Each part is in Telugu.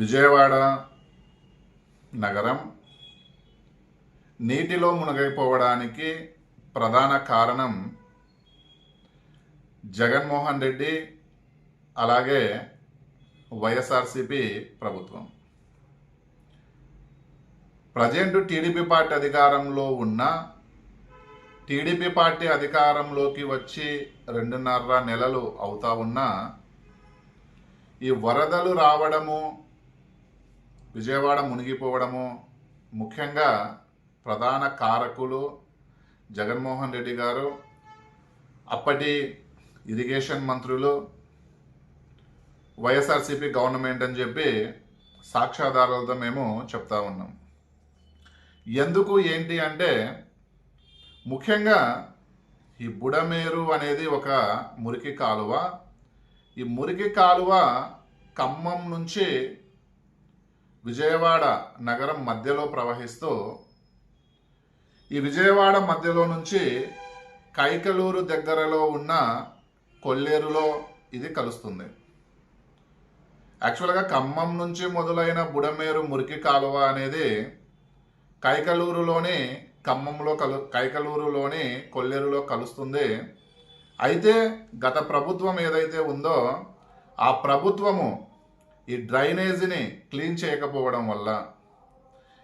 విజయవాడ నగరం నీటిలో మునిగైపోవడానికి ప్రధాన కారణం జగన్మోహన్ రెడ్డి అలాగే వైఎస్ఆర్సిపి ప్రభుత్వం. ప్రజెంట్ టీడీపీ పార్టీ అధికారంలో ఉన్న టీడీపీ పార్టీ అధికారంలోకి వచ్చి రెండున్నర నెలలు అవుతా ఉన్నా ఈ వరదలు రావడము విజయవాడ మునిగిపోవడము ముఖ్యంగా ప్రధాన కారకులు జగన్మోహన్ రెడ్డి గారు అప్పటి ఇరిగేషన్ మంత్రులు వైఎస్ఆర్సీపీ గవర్నమెంట్ అని చెప్పి సాక్ష్యాధారాలతో మేము చెప్తా ఉన్నాం. ఎందుకు ఏంటి అంటే ముఖ్యంగా ఈ బుడమేరు అనేది ఒక మురికి కాలువ. ఈ మురికి కాలువ ఖమ్మం నుంచి విజయవాడ నగరం మధ్యలో ప్రవహిస్తూ ఈ విజయవాడ మధ్యలో నుంచి కైకలూరు దగ్గరలో ఉన్న కొల్లేరులో ఇది కలుస్తుంది. యాక్చువల్గా ఖమ్మం నుంచి మొదలైన బుడమేరు మురికి కాలువ అనేది కైకలూరులోని ఖమ్మంలో కలు కైకలూరులోని కొల్లేరులో కలుస్తుంది. అయితే గత ప్రభుత్వం ఏదైతే ఉందో ఆ ప్రభుత్వము ఈ డ్రైనేజీని క్లీన్ చేయకపోవడం వల్ల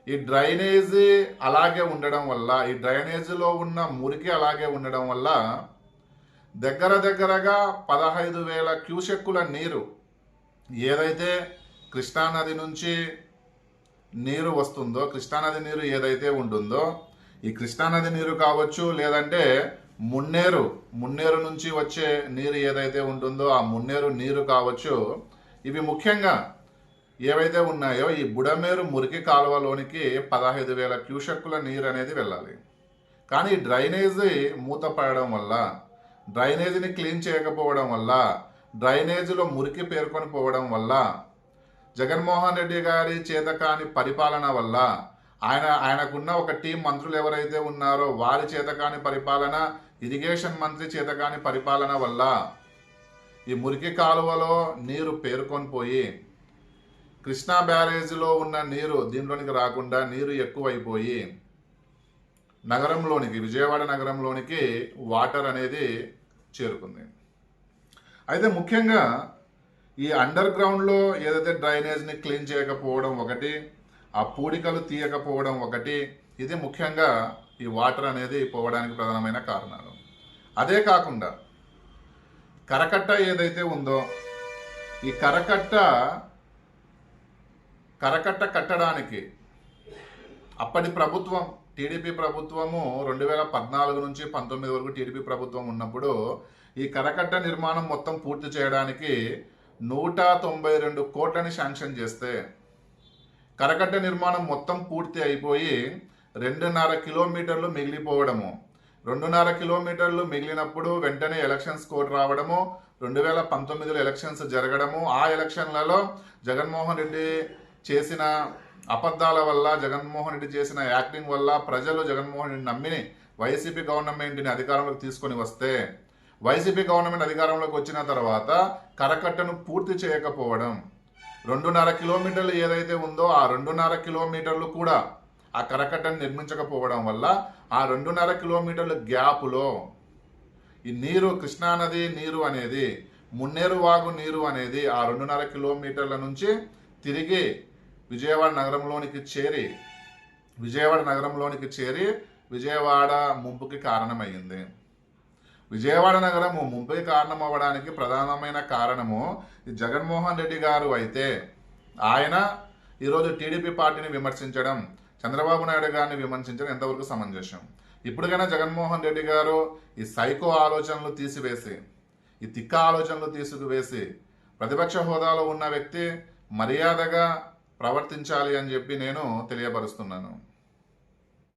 ఈ డ్రైనేజీ అలాగే ఉండడం వల్ల ఈ డ్రైనేజీలో ఉన్న మురికి అలాగే ఉండడం వల్ల దగ్గర దగ్గరగా పదహైదు వేల క్యూసెక్కుల నీరు ఏదైతే కృష్ణానది నుంచి నీరు వస్తుందో కృష్ణానది నీరు ఏదైతే ఉంటుందో ఈ కృష్ణానది నీరు కావచ్చు లేదంటే మున్నేరు మున్నేరు నుంచి వచ్చే నీరు ఏదైతే ఉంటుందో ఆ మున్నేరు నీరు కావచ్చు ఇవి ముఖ్యంగా ఏవైతే ఉన్నాయో ఈ బుడమేరు మురికి కాలువలోనికి పదహైదు వేల క్యూసెక్కుల నీరు అనేది వెళ్ళాలి. కానీ ఈ డ్రైనేజీ మూతపడడం వల్ల డ్రైనేజీని క్లీన్ చేయకపోవడం వల్ల డ్రైనేజీలో మురికి పేర్కొని పోవడం వల్ల జగన్మోహన్ రెడ్డి గారి చేతకాని పరిపాలన వల్ల ఆయన ఆయనకున్న ఒక టీం మంత్రులు ఎవరైతే ఉన్నారో వారి చేతకాని పరిపాలన ఇరిగేషన్ మంత్రి చేతకాని పరిపాలన వల్ల ఈ మురికి కాలువలో నీరు పేరుకొని పోయి కృష్ణా బ్యారేజీలో ఉన్న నీరు దీంట్లోనికి రాకుండా నీరు ఎక్కువైపోయి నగరంలోనికి విజయవాడ నగరంలోనికి వాటర్ అనేది చేరుకుంది. అయితే ముఖ్యంగా ఈ అండర్ గ్రౌండ్లో ఏదైతే డ్రైనేజ్ని క్లీన్ చేయకపోవడం ఒకటి ఆ పూడికలు తీయకపోవడం ఒకటి ఇది ముఖ్యంగా ఈ వాటర్ అనేది పోవడానికి ప్రధానమైన కారణాలు. అదే కాకుండా కరకట్ట ఏదైతే ఉందో ఈ కరకట్ట కరకట్ట కట్టడానికి అప్పటి ప్రభుత్వం టీడీపీ ప్రభుత్వము రెండు వేల పద్నాలుగు నుంచి పంతొమ్మిది వరకు టీడీపీ ప్రభుత్వం ఉన్నప్పుడు ఈ కరకట్ట నిర్మాణం మొత్తం పూర్తి చేయడానికి నూట తొంభై రెండు కోట్లని శాంక్షన్ చేస్తే కరకట్ట నిర్మాణం మొత్తం పూర్తి అయిపోయి రెండున్నర కిలోమీటర్లు మిగిలిపోవడము. రెండున్నర కిలోమీటర్లు మిగిలినప్పుడు వెంటనే ఎలక్షన్స్ కోడ్ రావడము రెండు వేల పంతొమ్మిదిలో ఎలక్షన్స్ జరగడము. ఆ ఎలక్షన్లలో జగన్మోహన్ రెడ్డి చేసిన అబద్ధాల వల్ల జగన్మోహన్ రెడ్డి చేసిన యాక్టింగ్ వల్ల ప్రజలు జగన్మోహన్ రెడ్డి నమ్మిని వైసీపీ గవర్నమెంట్ని అధికారంలోకి తీసుకొని వస్తే వైసీపీ గవర్నమెంట్ అధికారంలోకి వచ్చిన తర్వాత కరకట్టను పూర్తి చేయకపోవడం రెండున్నర కిలోమీటర్లు ఏదైతే ఉందో ఆ రెండున్నర కిలోమీటర్లు కూడా ఆ కరకట్టను నిర్మించకపోవడం వల్ల ఆ రెండున్నర కిలోమీటర్ల గ్యాపులో ఈ నీరు కృష్ణానది నీరు అనేది మున్నేరు వాగు నీరు అనేది ఆ రెండున్నర కిలోమీటర్ల నుంచి తిరిగి విజయవాడ నగరంలోనికి చేరి విజయవాడ నగరంలోనికి చేరి విజయవాడ ముంపుకి కారణమైంది విజయవాడ నగరము ముంపుకి కారణం అవ్వడానికి ప్రధానమైన కారణము జగన్మోహన్ రెడ్డి గారు అయితే ఆయన ఈరోజు టీడీపీ పార్టీని విమర్శించడం చంద్రబాబు నాయుడు గారిని విమర్శించడం ఎంతవరకు సమంజసం? ఇప్పటికైనా జగన్మోహన్ రెడ్డి గారు ఈ సైకో ఆలోచనలు తీసివేసి ఈ తిక్క ఆలోచనలు తీసుకువేసి ప్రతిపక్ష హోదాలో ఉన్న వ్యక్తి మర్యాదగా ప్రవర్తించాలి అని చెప్పి నేను తెలియపరుస్తున్నాను.